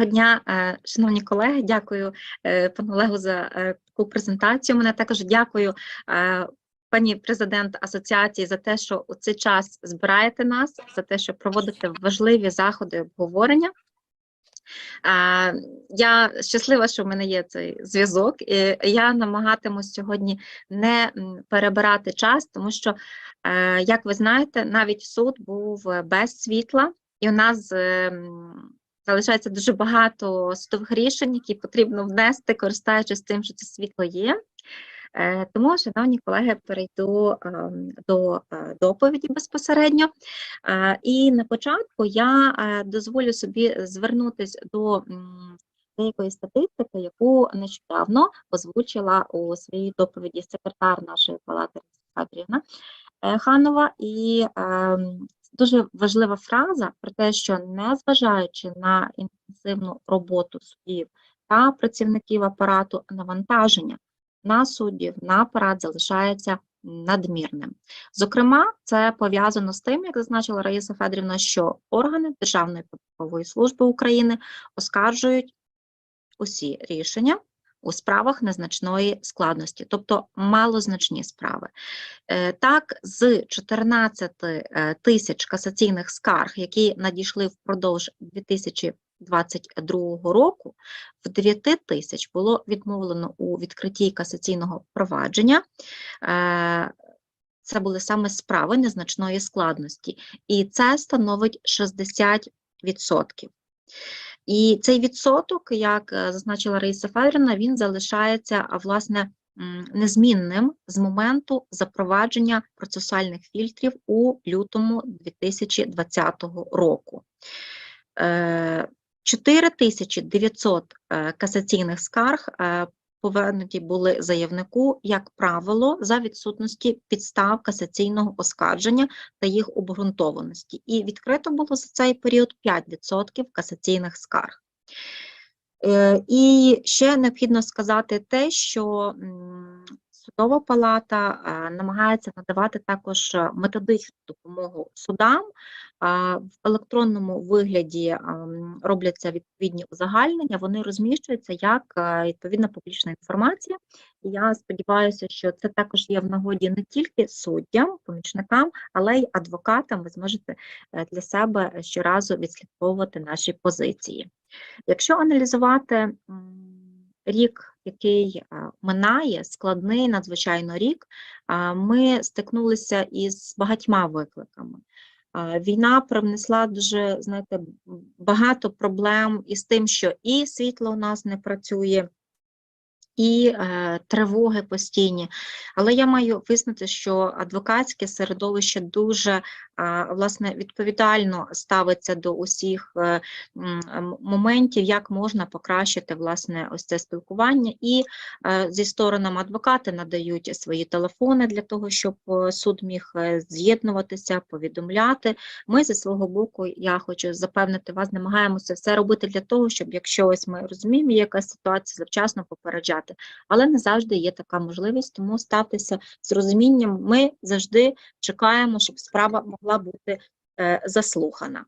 Доброго дня, е, шановні колеги. Дякую е, пану Олегу за е, таку презентацію. Мене також дякую пані президент асоціації за те, що у цей час збираєте нас, за те, що проводите важливі заходи обговорення. Я щаслива, що в мене є цей зв'язок. і Я намагатимусь сьогодні не перебирати час, тому що, як ви знаєте, навіть суд був без світла, і у нас м, залишається дуже багато судових рішень, які потрібно внести, користуючись тим, що це світло є. Е, Тому, шановні колеги, перейду ем, до е, доповіді безпосередньо. Е, І на початку я дозволю собі звернутися до деякої статистики, яку нещодавно озвучила у своїй доповіді секретар нашої палати Катерина е, Ханова. І ем, дуже важлива фраза про те, що незважаючи на інтенсивну роботу судів та працівників апарату, навантаження на суддів, на апарат залишається надмірним. Зокрема, це пов'язано з тим, як зазначила Раїса Федорівна, що органи Державної податкової служби України оскаржують усі рішення у справах незначної складності, тобто малозначні справи. Е, Так, з 14 е, тисяч касаційних скарг, які надійшли впродовж 2022 року, в 9 тисяч було відмовлено у відкритті касаційного провадження. Е, Це були саме справи незначної складності, і це становить 60%. І цей відсоток, як е, зазначила Раїса Федорівна, він залишається власне незмінним з моменту запровадження процесуальних фільтрів у лютому 2020 року. Е, 4900 е, касаційних скарг е, повернуті були заявнику, як правило, за відсутності підстав касаційного оскарження та їх обґрунтованості. І відкрито було за цей період 5% касаційних скарг. Е, І ще необхідно сказати те, що судова палата е, намагається надавати також е, методичну допомогу судам. В електронному вигляді ем, робляться відповідні узагальнення, вони розміщуються як е, відповідна публічна інформація. Я сподіваюся, що це також є в нагоді не тільки суддям, помічникам, але й адвокатам. Ви зможете е, для себе щоразу відслідковувати наші позиції. Якщо аналізувати рік, який минає, складний надзвичайно рік, ми стикнулися із багатьма викликами. Війна привнесла дуже, знаєте, багато проблем із тим, що і світло у нас не працює, і е, тривоги постійні. Але я маю визнати, що адвокатське середовище дуже а, власне відповідально ставиться до усіх е, моментів, як можна покращити власне ось це спілкування. І е, зі сторонами адвокати надають свої телефони для того, щоб е, суд міг е, з'єднуватися, повідомляти. Ми зі свого боку, я хочу запевнити вас, намагаємося все робити для того, щоб якщо ось ми розуміємо, є якась ситуація, завчасно попереджати. Але не завжди є така можливість, тому ставтеся з розумінням. Ми завжди чекаємо, щоб справа могла бути е, заслухана.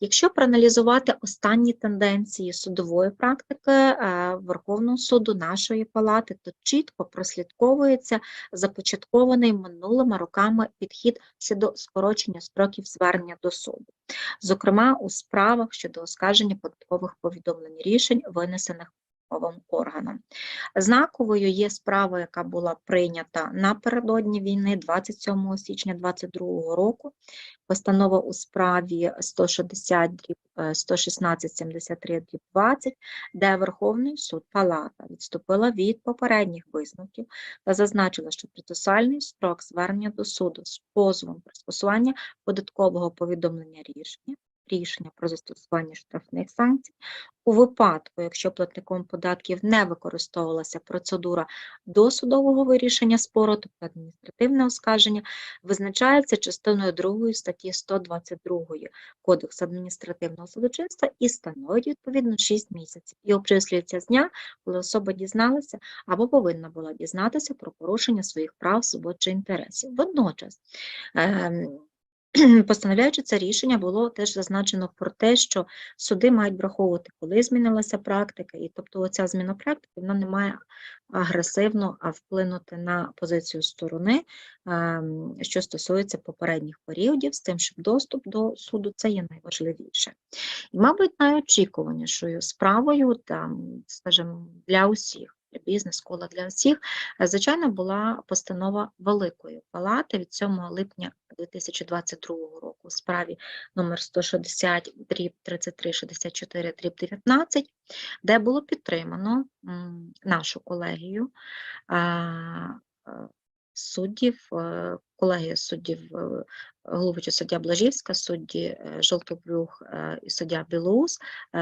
Якщо проаналізувати останні тенденції судової практики е, Верховного суду нашої палати, то чітко прослідковується започаткований минулими роками підхід щодо скорочення строків звернення до суду, зокрема у справах щодо оскарження податкових повідомлень рішень, винесених органом. Знаковою є справа, яка була прийнята напередодні війни 27 січня 2022 року. Постанова у справі 160 дріб, е, 116 73 дріб 20, де Верховний суд Палата відступила від попередніх висновків та зазначила, що процесуальний строк звернення до суду з позовом про скасування податкового повідомлення рішення рішення про застосування штрафних санкцій у випадку, якщо платником податків не використовувалася процедура досудового вирішення спору, тобто адміністративне оскарження, визначається частиною 2 статті 122 Кодексу адміністративного судочинства і становить відповідно 6 місяців. І обчислюється з дня, коли особа дізналася або повинна була дізнатися про порушення своїх прав, свобод чи інтересів. Водночас ем, постановляючи це рішення, було теж зазначено про те, що суди мають враховувати, коли змінилася практика, і тобто оця зміна практики вона не має агресивно вплинути на позицію сторони, що стосується попередніх періодів, з тим, щоб доступ до суду це є найважливіше. І, мабуть, найочікуванішою справою, там, скажімо, для усіх для бізнес-кола для всіх, е, звичайно, була постанова Великої палати від 7 липня 2022 року у справі номер 160 дріб 33 64 дріб 19, де було підтримано нашу колегію. А, суддів, е, колегія суддів е, головуюча суддя Блажівська, судді е, Жолтобрюх і суддя Білоус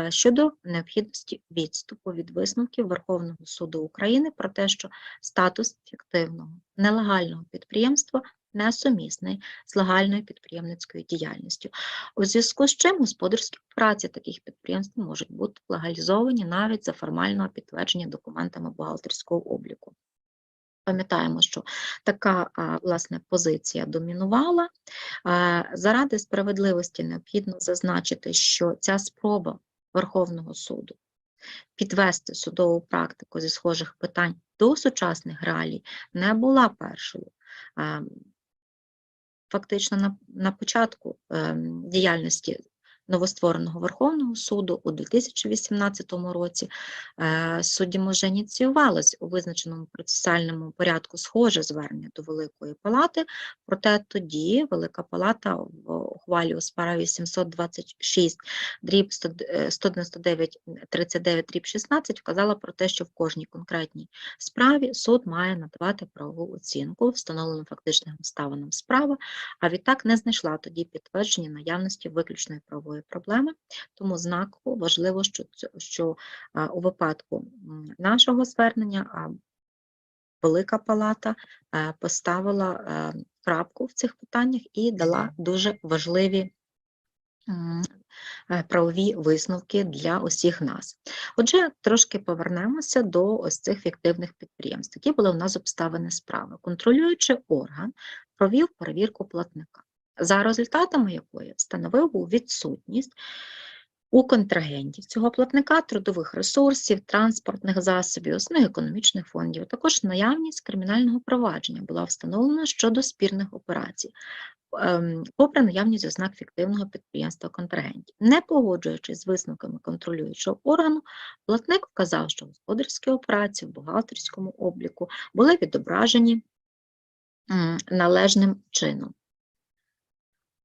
щодо необхідності відступу від висновків Верховного суду України про те, що статус фіктивного нелегального підприємства несумісний з легальною підприємницькою діяльністю. У зв'язку з чим господарські праці таких підприємств можуть бути легалізовані навіть за формального підтвердження документами бухгалтерського обліку. Пам'ятаємо, що така власне позиція домінувала. Заради справедливості необхідно зазначити, що ця спроба Верховного суду підвести судову практику зі схожих питань до сучасних реалій не була першою. Фактично на, на початку ем, діяльності новоствореного Верховного суду у 2018 році. Е, суддям вже ініціювалось у визначеному процесуальному порядку схоже звернення до Великої Палати, проте тоді Велика Палата в ухвалі у справі 726 дріб 199 39 дріб 16 вказала про те, що в кожній конкретній справі суд має надавати правову оцінку встановленим фактичним обставинам справи, а відтак не знайшла тоді підтвердження наявності виключної правової проблеми, тому знаково важливо, що, що а, у випадку нашого звернення а, Велика Палата а, поставила а, крапку в цих питаннях і дала дуже важливі е, правові висновки для усіх нас. Отже, трошки повернемося до ось цих фіктивних підприємств, які були у нас обставини справи. Контролюючий орган провів перевірку платника за результатами якої встановив був відсутність у контрагентів цього платника трудових ресурсів, транспортних засобів, основних економічних фондів, також наявність кримінального провадження була встановлена щодо спірних операцій, ем, попри наявність ознак фіктивного підприємства контрагентів. Не погоджуючись з висновками контролюючого органу, платник вказав, що господарські операції в бухгалтерському обліку були відображені належним чином.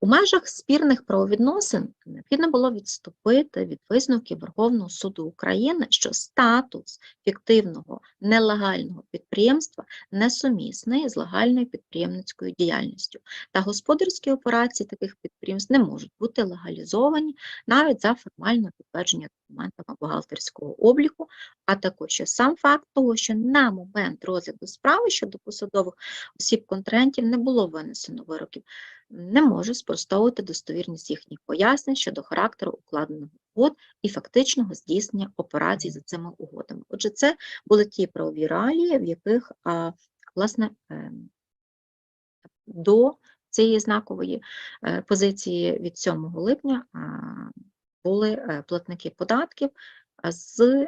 У межах спірних правовідносин необхідно було відступити від висновків Верховного суду України, що статус фіктивного нелегального підприємства несумісний з легальною підприємницькою діяльністю, та господарські операції таких підприємств не можуть бути легалізовані навіть за формальне підтвердження документами бухгалтерського обліку, а також сам факт того, що на момент розгляду справи щодо посадових осіб контрагентів не було винесено вироків не може спростовувати достовірність їхніх пояснень щодо характеру укладених угод і фактичного здійснення операцій за цими угодами. Отже, це були ті правові реалії, в яких власне ем, до цієї знакової е, позиції від 7 липня були е, платники податків з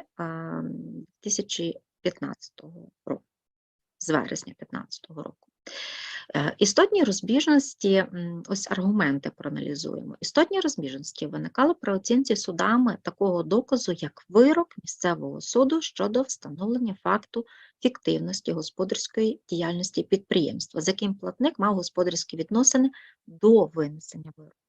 2015 року, з вересня 2015 року. Е, істотні розбіжності, ось аргументи проаналізуємо. Істотні розбіжності виникали при оцінці судами такого доказу, як вирок місцевого суду щодо встановлення факту фіктивності господарської діяльності підприємства, з яким платник мав господарські відносини до винесення вироку.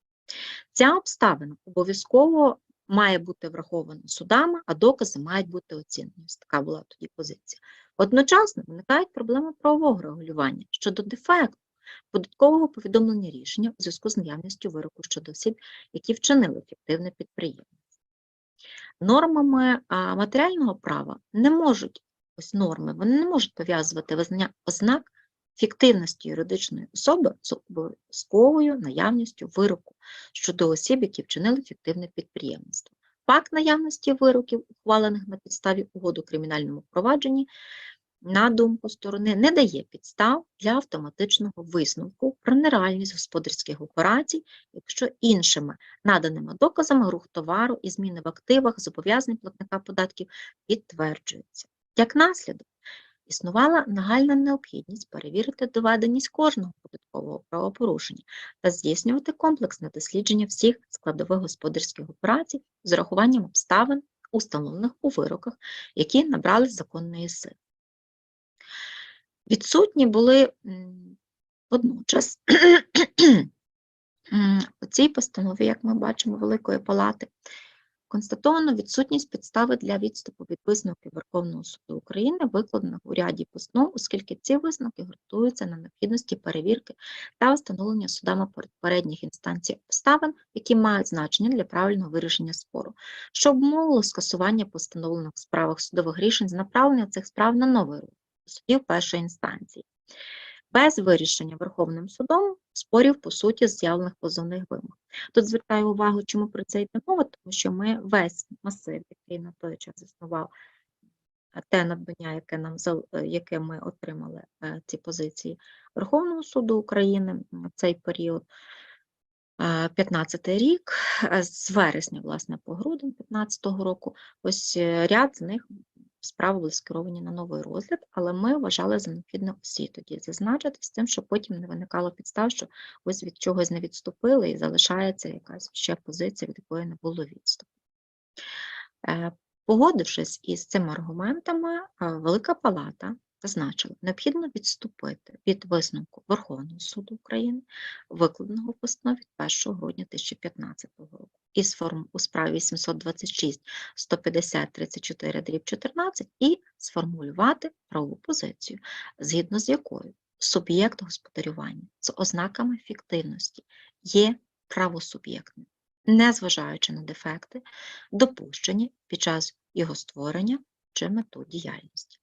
Ця обставина обов'язково має бути врахована судами, а докази мають бути оцінені. Така була тоді позиція. Одночасно виникають проблеми правового регулювання щодо дефекту податкового повідомлення рішення у зв'язку з наявністю вироку щодо осіб, які вчинили фіктивне підприємство. Нормами матеріального права не можуть, ось норми, вони не можуть пов'язувати визнання ознак фіктивності юридичної особи з обов'язковою наявністю вироку щодо осіб, які вчинили фіктивне підприємство. Факт наявності вироків, ухвалених на підставі угоду у кримінальному провадженні, на думку сторони, не дає підстав для автоматичного висновку про нереальність господарських операцій, якщо іншими наданими доказами рух товару і зміни в активах зобов'язань платника податків підтверджуються. Як наслідок, існувала нагальна необхідність перевірити доведеність кожного податкового правопорушення та здійснювати комплексне дослідження всіх складових господарських операцій з урахуванням обставин, установлених у вироках, які набрали законної сили. Відсутні були водночас у цій постанові, як ми бачимо, Великої Палати, констатовано відсутність підстави для відступу від висновків Верховного суду України, викладених у ряді постанов, оскільки ці висновки ґрунтуються на необхідності перевірки та встановлення судами попередніх інстанцій обставин, які мають значення для правильного вирішення спору, що обумовило скасування постановлених в справах судових рішень з направлення цих справ на новий розгляд судів першої інстанції, без вирішення Верховним судом спорів по суті з'явлених позовних вимог. Тут звертаю увагу, чому про це йде мова, тому що ми весь масив, який на той час існував, е, те надбання, яке нам е, яке ми отримали е, ці позиції Верховного суду України в цей період. 15 рік, з вересня, власне, по грудень 15 року, ось е, ряд з них справи були скеровані на новий розгляд, але ми вважали за необхідне усі тоді зазначити з тим, щоб потім не виникало підстав, що ось від чогось не відступили і залишається якась ще позиція, від якої не було відступу. Е, Погодившись із цими аргументами, Велика Палата зазначила, необхідно відступити від висновку Верховного суду України, викладеного в постанові від 1 грудня 2015 року, із форм у справі 826 150 34 дріб 14 і сформулювати правову позицію, згідно з якою суб'єкт господарювання з ознаками фіктивності є правосуб'єктним, незважаючи на дефекти, допущені під час його створення чи мету діяльності.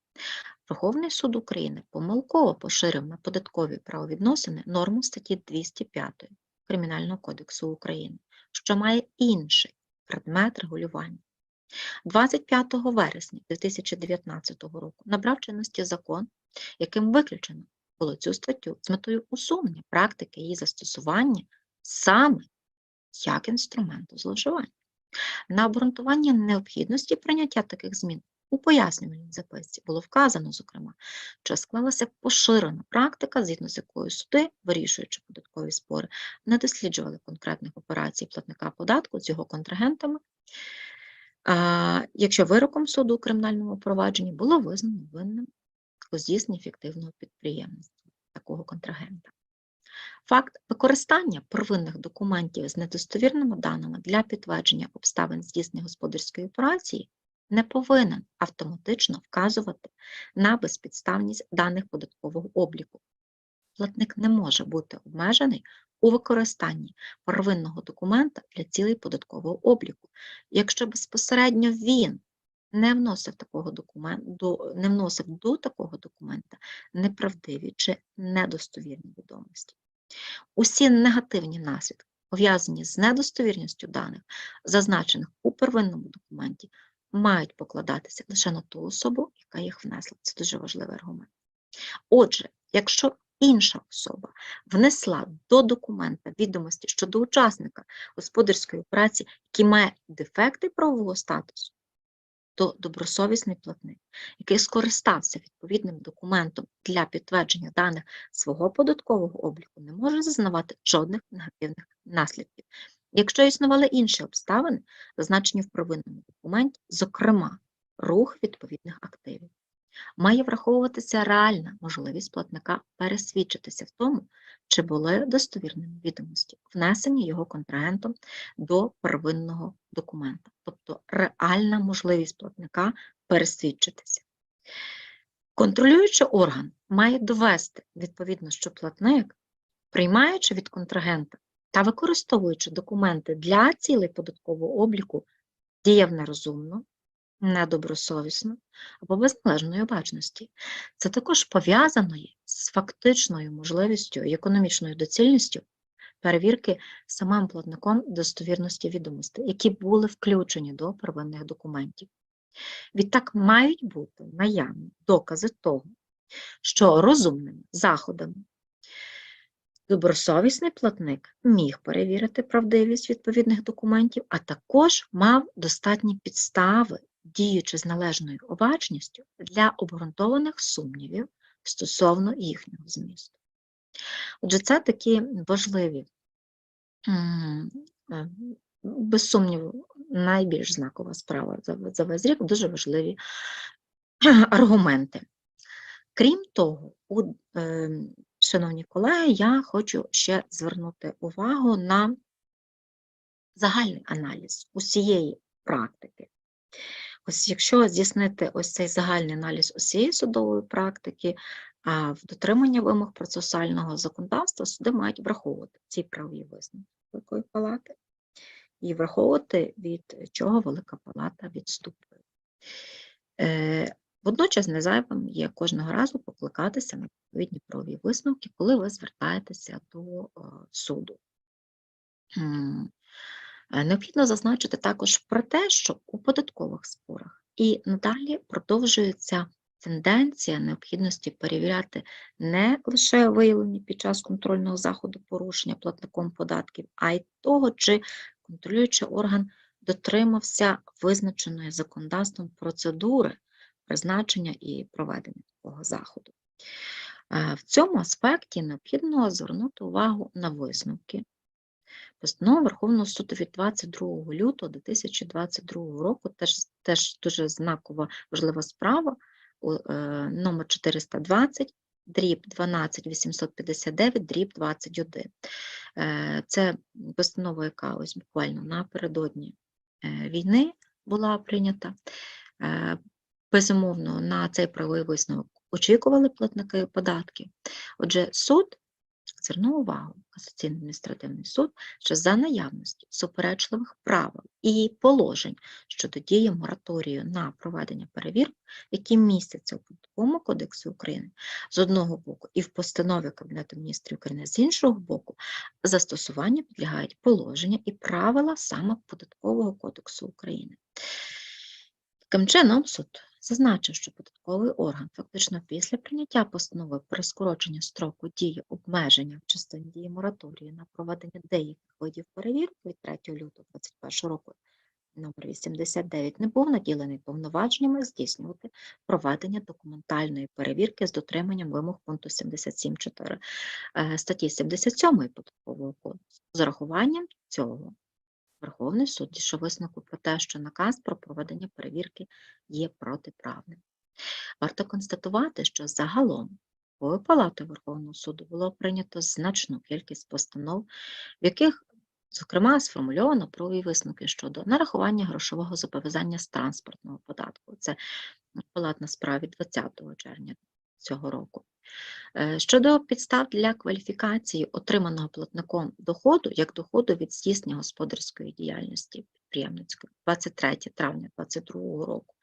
Верховний суд України помилково поширив на податкові правовідносини норму статті 205 Кримінального кодексу України, що має інший предмет регулювання. 25 вересня 2019 року набрав чинності закон, яким виключено було цю статтю з метою усунення практики її застосування саме як інструменту зловживання. На обґрунтування необхідності прийняття таких змін у пояснювальній записці було вказано, зокрема, що склалася поширена практика, згідно з якою суди, вирішуючи податкові спори, не досліджували конкретних операцій платника податку з його контрагентами, якщо вироком суду у кримінальному провадженні було визнано винним у здійсненні фіктивного підприємництва такого контрагента. Факт використання первинних документів з недостовірними даними для підтвердження обставин здійснення господарської операції не повинен автоматично вказувати на безпідставність даних податкового обліку. Платник не може бути обмежений у використанні первинного документа для цілей податкового обліку, якщо безпосередньо він не вносив такого документу, не вносив до такого документа неправдиві чи недостовірні відомості. Усі негативні наслідки, пов'язані з недостовірністю даних, зазначених у первинному документі, мають покладатися лише на ту особу, яка їх внесла. Це дуже важливий аргумент. Отже, якщо інша особа внесла до документа відомості щодо учасника господарської операції, який має дефекти правового статусу, то добросовісний платник, який скористався відповідним документом для підтвердження даних свого податкового обліку, не може зазнавати жодних негативних наслідків. Якщо існували інші обставини, зазначені в первинному документі, зокрема, рух відповідних активів, має враховуватися реальна можливість платника пересвідчитися в тому, чи були достовірними відомості, внесені його контрагентом до первинного документа, тобто реальна можливість платника пересвідчитися. Контролюючий орган має довести, відповідно, що платник, приймаючи від контрагента та використовуючи документи для цілей податкового обліку, діяв нерозумно, недобросовісно або без належної обачності. Це також пов'язано з фактичною можливістю і економічною доцільністю перевірки самим платником достовірності відомостей, які були включені до первинних документів. Відтак мають бути наявні докази того, що розумними заходами добросовісний платник міг перевірити правдивість відповідних документів, а також мав достатні підстави, діючи з належною уважністю для обґрунтованих сумнівів стосовно їхнього змісту. Отже, це такі важливі, е, без сумніву, найбільш знакова справа за, весь рік, дуже важливі аргументи. Крім того, у, е, шановні колеги, я хочу ще звернути увагу на загальний аналіз усієї практики. Ось якщо здійснити ось цей загальний аналіз усієї судової практики, а в дотримання вимог процесуального законодавства суди мають враховувати ці правові висновки Великої палати і враховувати, від чого Велика Палата відступує. Водночас незайвим є кожного разу покликатися на відповідні правові висновки, коли ви звертаєтеся до е, суду. Е, Необхідно зазначити також про те, що у податкових спорах і надалі продовжується тенденція необхідності перевіряти не лише виявлені під час контрольного заходу порушення платником податків, а й того, чи контролюючий орган дотримався визначеної законодавством процедури призначення і проведення такого заходу. Е, В цьому аспекті необхідно звернути увагу на висновки. Постанова Верховного суду від 22 лютого 2022 року теж, теж дуже знакова важлива справа е, номер 420, дріб 12859, дріб 21. Е, Це постанова, яка ось буквально напередодні війни була прийнята. Безумовно, на цей правовий висновок очікували платники податків. Отже, суд звернув увагу, касаційний адміністративний суд, що за наявності суперечливих правил і положень щодо дії мораторію на проведення перевірок, які містяться у Податковому кодексі України з одного боку і в постанові Кабінету міністрів України з іншого боку, застосування підлягають положення і правила саме Податкового кодексу України. Таким чином, суд зазначив, що податковий орган фактично після прийняття постанови про скорочення строку дії обмеження в частині дії мораторію на проведення деяких видів перевірок від 3 лютого 2021 року номер 89 не був наділений повноваженнями здійснювати проведення документальної перевірки з дотриманням вимог пункту 77.4 е, статті 77 Податкового кодексу. З урахуванням цього Верховний суд дійшов висновку про те, що наказ про проведення перевірки є протиправним. Варто констатувати, що загалом Палати Верховного суду було прийнято значну кількість постанов, в яких, зокрема, сформульовано правові висновки щодо нарахування грошового зобов'язання з транспортного податку. Це палатна справа від 20 червня цього року. Е, Щодо підстав для кваліфікації отриманого платником доходу як доходу від здійснення господарської діяльності підприємницької 23 травня 2022 року,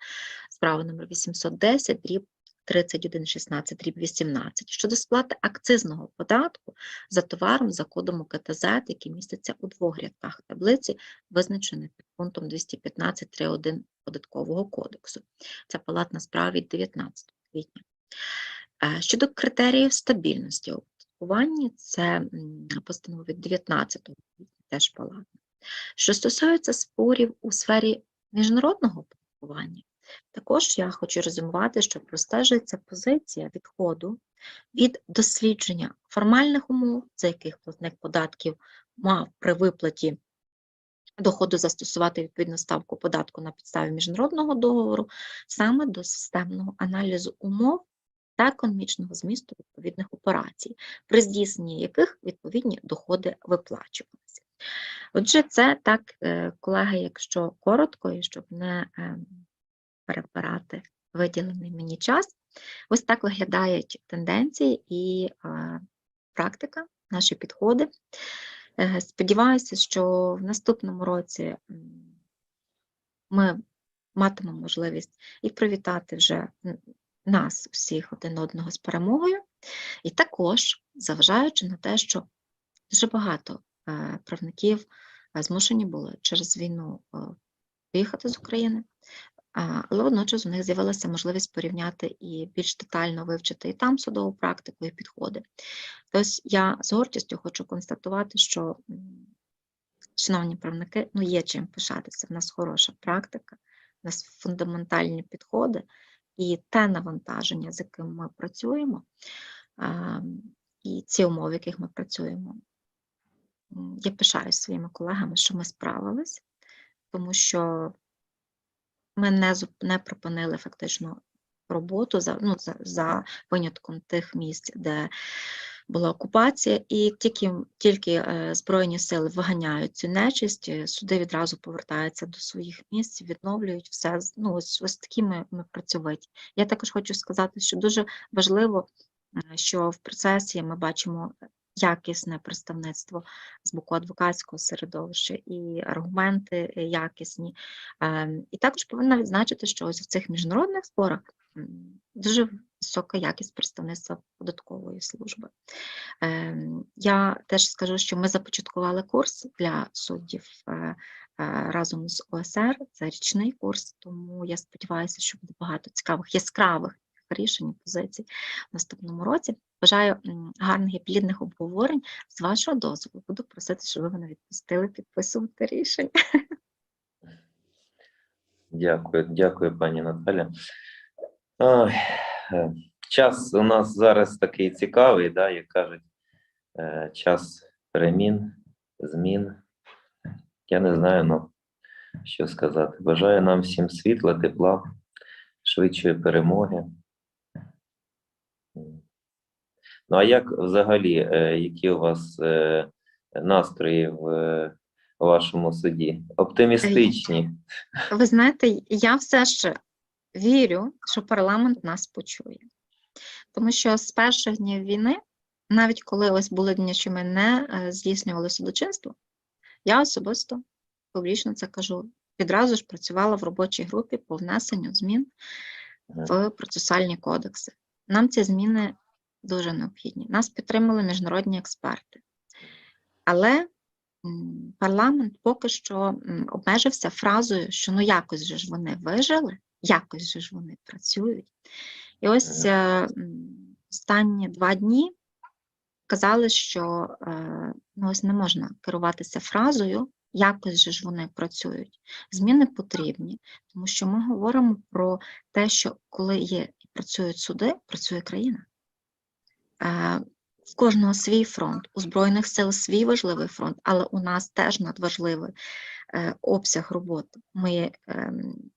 справа номер 810, дріб 3116, дріб 18, щодо сплати акцизного податку за товаром за кодом УКТЗ, який міститься у двох рядках таблиці, визначених під пунктом 215.3.1 Податкового кодексу. Це палатна справа від 19 квітня. Е, Щодо критеріїв стабільності оподаткування, це постанова від 19 квітня, теж палатна. Що стосується спорів у сфері міжнародного оподаткування, також я хочу резюмувати, що простежується позиція відходу від дослідження формальних умов, за яких платник податків мав при виплаті доходу застосувати відповідну ставку податку на підставі міжнародного договору, саме до системного аналізу умов та економічного змісту відповідних операцій, при здійсненні яких відповідні доходи виплачувалися. Отже, це так, е, колеги, якщо коротко, і щоб не е, перебирати виділений мені час, ось так виглядають тенденції і е, практика, наші підходи. Сподіваюся, що в наступному році ми матимемо можливість і привітати вже нас, всіх один одного з перемогою, і також заважаючи на те, що дуже багато е, правників е, змушені були через війну е, виїхати з України, Але водночас у них з'явилася можливість порівняти і більш детально вивчити і там судову практику, і підходи. Тобто я з гордістю хочу констатувати, що, шановні правники, ну є чим пишатися. В нас хороша практика, у нас фундаментальні підходи і те навантаження, з яким ми працюємо, і ці умови, в яких ми працюємо. Я пишаюсь своїми колегами, що ми справились, тому що ми не, не припинили фактично роботу за, ну, за, за винятком тих місць, де була окупація, і тільки, тільки е, Збройні сили виганяють цю нечисть, е, суди відразу повертаються до своїх місць, відновлюють все. Ну, ось, ось такі ми, ми. Я також хочу сказати, що дуже важливо, е, що в процесі ми бачимо якісне представництво з боку адвокатського середовища і аргументи якісні. Ем, І також повинна відзначити, що ось в цих міжнародних зборах м, дуже висока якість представництва податкової служби. Ем, Я теж скажу, що ми започаткували курс для суддів е, е, разом з ОСР. Це річний курс, тому я сподіваюся, що буде багато цікавих, яскравих рішень, і позицій в наступному році. Бажаю гарних і плідних обговорень. З вашого дозволу буду просити, щоб ви мене відпустили підписувати рішення. Дякую, дякую, пані Наталя. Е, час у нас зараз такий цікавий, да, як кажуть, е, час перемін, змін. Я не знаю, ну, що сказати. Бажаю нам всім світла, тепла, швидшої перемоги. Ну, а як взагалі, е, які у вас настрої в вашому суді? Оптимістичні? Ви знаєте, я все ще вірю, що парламент нас почує. Тому що з перших днів війни, навіть коли ось були дні, що ми не е, здійснювали судочинство, я особисто публічно це кажу. Відразу ж працювала в робочій групі по внесенню змін в процесуальні кодекси. Нам ці зміни дуже необхідні. Нас підтримали міжнародні експерти. Але парламент поки що обмежився фразою, що ну якось же ж вони вижили, якось же ж вони працюють. І ось е, останні два дні казали, що е, ну, ось не можна керуватися фразою, якось же ж вони працюють. Зміни потрібні, тому що ми говоримо про те, що коли є і працюють суди, працює країна. Е, В кожного свій фронт, у Збройних сил свій важливий фронт, але у нас теж надважливий е, обсяг роботи. Ми ем,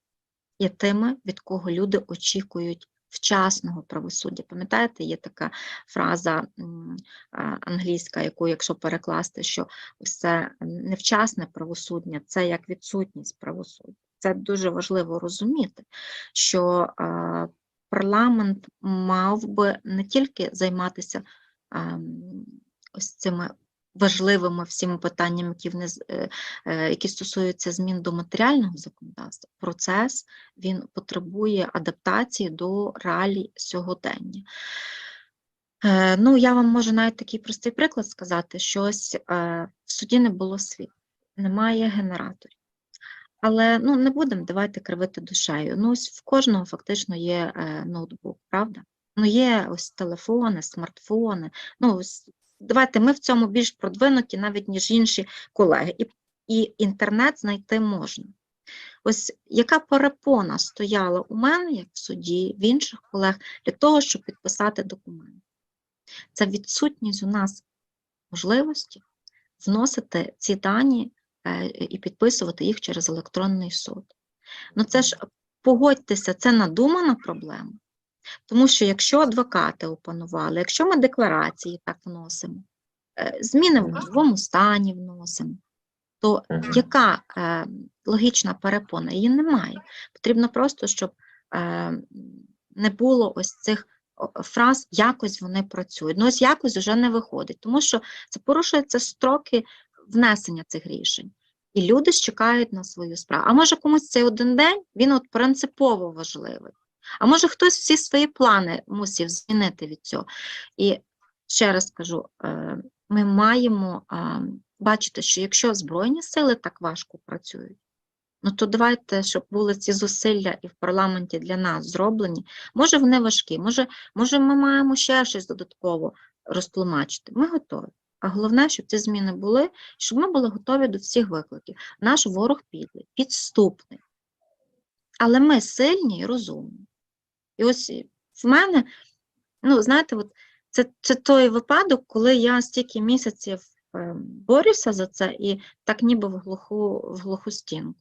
є тими, від кого люди очікують вчасного правосуддя. Пам'ятаєте, є така фраза англійська, яку, якщо перекласти, що все невчасне правосуддя це як відсутність правосуддя. Це дуже важливо розуміти, що парламент мав би не тільки займатися ось цими важливими всіма питаннями, які, вниз, е, е, які стосуються змін до матеріального законодавства. Процес він потребує адаптації до реалій сьогодення. Е, Ну, я вам можу навіть такий простий приклад сказати, що ось в суді не було світла, немає генераторів. Але ну, не будемо давайте кривити душею. Ну, ось в кожного фактично є ноутбук, правда? Ну, є ось телефони, смартфони. Ну, ось, давайте ми в цьому більш продвинуті, навіть ніж інші колеги. І, і інтернет знайти можна. Ось яка перепона стояла у мене, як в суді, в інших колег, для того, щоб підписати документ. Це відсутність у нас можливості вносити ці дані е, і підписувати їх через електронний суд. Ну це ж погодьтеся, це надумана проблема. Тому що якщо адвокати опанували, якщо ми декларації так вносимо, е, зміни в новому стані вносимо, то яка е, логічна перепона? Її немає. Потрібно просто, щоб е, не було ось цих фраз, якось вони працюють. Ну, ось якось вже не виходить, тому що це порушуються строки внесення цих рішень. І люди чекають на свою справу. А може комусь цей один день він от принципово важливий. А може хтось всі свої плани мусив змінити від цього. І ще раз кажу, е, ми маємо бачити, що якщо Збройні сили так важко працюють, Ну то давайте, щоб були ці зусилля і в парламенті для нас зроблені. Може, вони важкі, може, може, ми маємо ще щось додатково розтлумачити. Ми готові. А головне, щоб ці зміни були, щоб ми були готові до всіх викликів. Наш ворог підлий, підступний. Але ми сильні і розумні. І ось в мене, ну, знаєте, от це, це той випадок, коли я стільки місяців ем, борюся за це і так ніби в глуху, в глуху стінку.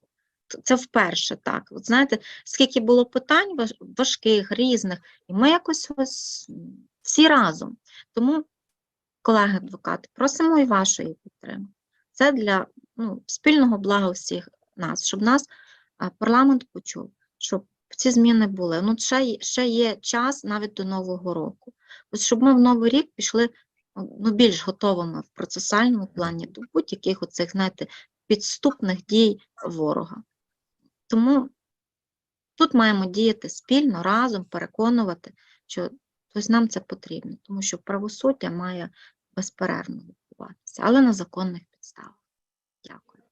Це вперше так. От знаєте, скільки було питань важких, різних, і ми якось ось всі разом. Тому, колеги адвокати, просимо і вашої підтримки. Це для ну, спільного блага всіх нас, щоб нас парламент почув, щоб ці зміни були. Ну, ще ще є час навіть до Нового року. Ось щоб ми в новий рік пішли ну, більш готовими в процесуальному плані до будь-яких оцих, знаєте, підступних дій ворога. Тому тут маємо діяти спільно, разом, переконувати, що ось нам це потрібно, тому що правосуддя має безперервно відбуватися, але на законних підставах. Дякую.